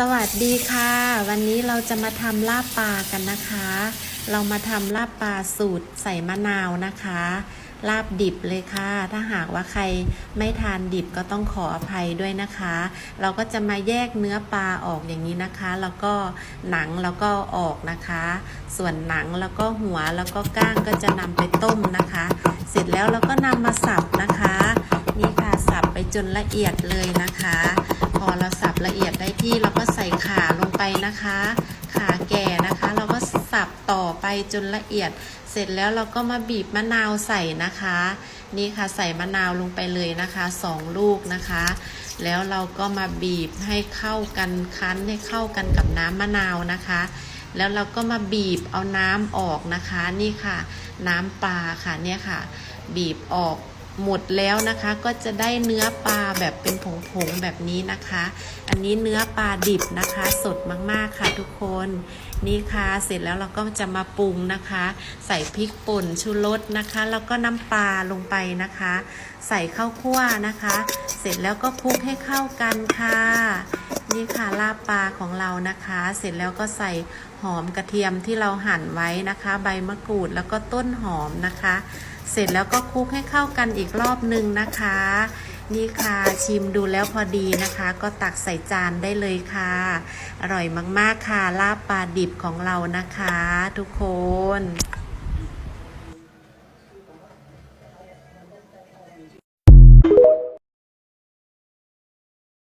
สวัสดีค่ะ วันนี้เราจะมาทำลาบปลากันนะคะ เรามาทำลาบปลาสูตรใส่มะนาวนะคะ ลาบดิบเลยค่ะ ถ้าหากว่าใครไม่ทานดิบก็ต้องขออภัยด้วยนะคะ เราก็จะมาแยกเนื้อปลาออกอย่างนี้นะคะ แล้วก็หนังแล้วก็ออกนะคะ ส่วนหนังแล้วก็หัวแล้วก็ก้างก็จะนำไปต้มนะคะ เสร็จแล้วเราก็นำมาสับนะคะ นี่ค่ะสับไปจนละเอียดเลยนะคะ พอเราสับละเอียดได้ที่เราก็ใส่ขาลงไปนะคะ ขาแก่นะคะ เราก็สับต่อไปจนละเอียด เสร็จแล้วเราก็มาบีบมะนาวใส่นะคะ นี่ค่ะใส่มะนาวลงไปเลยนะคะสองลูกนะคะ แล้วเราก็มาบีบให้เข้ากันคั้นให้เข้ากันกับน้ำมะนาวนะคะแล้วเราก็มาบีบเอาน้ำออกนะคะนี่ค่ะ น้ำปลาค่ะเนี่ยค่ะ บีบออก หมดแล้วนะคะก็จะได้เนื้อปลาแบบเป็นผงๆแบบนี้นะคะ อันนี้เนื้อปลาดิบนะคะ สดมากๆค่ะทุกคนนี่ค่ะเสร็จแล้วเราก็จะมาปรุงนะคะ ใส่พริกป่นชูรสนะคะ แล้วก็น้ำปลาลงไปนะคะ ใส่ข้าวคั่วนะคะ เสร็จแล้วก็คลุกให้เข้ากันค่ะ นี่ค่ะลาบปลาของเรานะคะ เสร็จแล้วก็ใส่หอมกระเทียมที่เราหั่นไว้นะคะ ใบมะกรูดแล้วก็ต้นหอมนะคะ เสร็จแล้วก็คลุกให้เข้ากันอีกรอบหนึ่งนะคะ นี่ค่ะชิมดูแล้วพอดีนะคะ ก็ตักใส่จานได้เลยค่ะ อร่อยมากๆค่ะลาบปลาดิบของเรานะคะ ทุกคน